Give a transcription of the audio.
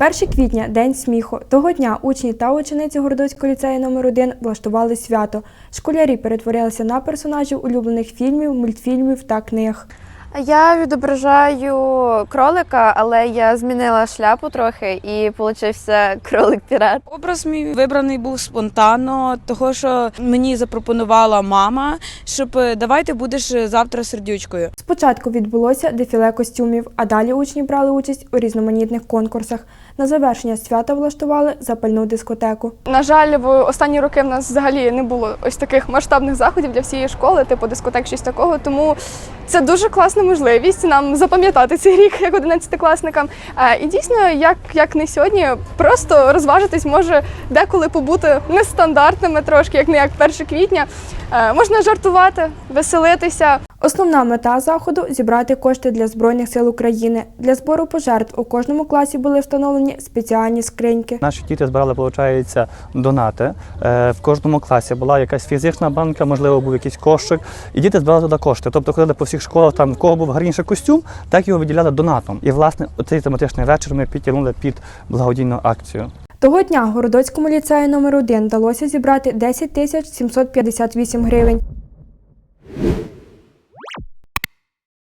1 квітня день сміху. Того дня учні та учениці Городоцького ліцею номер 1 влаштували свято. Школярі перетворилися на персонажів улюблених фільмів, мультфільмів та книг. Я відображаю кролика, але я змінила шляпу трохи і получився кролик-пірат. Образ мій вибраний був спонтанно, того що мені запропонувала мама, щоб е, давай ти будеш е, завтра сердючкою. Спочатку відбулося дефіле костюмів, а далі учні брали участь у різноманітних конкурсах. На завершення свята влаштували запальну дискотеку. На жаль, в останні роки в нас взагалі не було ось таких масштабних заходів для всієї школи, типу дискотек, щось такого. Тому це дуже класна можливість нам запам'ятати цей рік як одинадцятикласникам. Е, І дійсно, як, як не сьогодні, просто розважитись може деколи побути нестандартними трошки, як не як 1 квітня. Е, Можна жартувати, веселитися. Основна мета заходу зібрати кошти для Збройних сил України. Для збору пожертв у кожному класі були встановлені спеціальні скриньки. Наші діти збирали, виходить, донати. Е, В кожному класі була якась фізична банка, можливо, був якийсь кошик, і діти збирали туди кошти. Тобто ходили по всіх школах, там в кого був гарніший костюм, так його виділяли донатом. І власне цей тематичний вечір ми підтягнули під благодійну акцію. Того дня Городоцькому ліцею номер 1 вдалося зібрати 10 тисяч 758 гривень.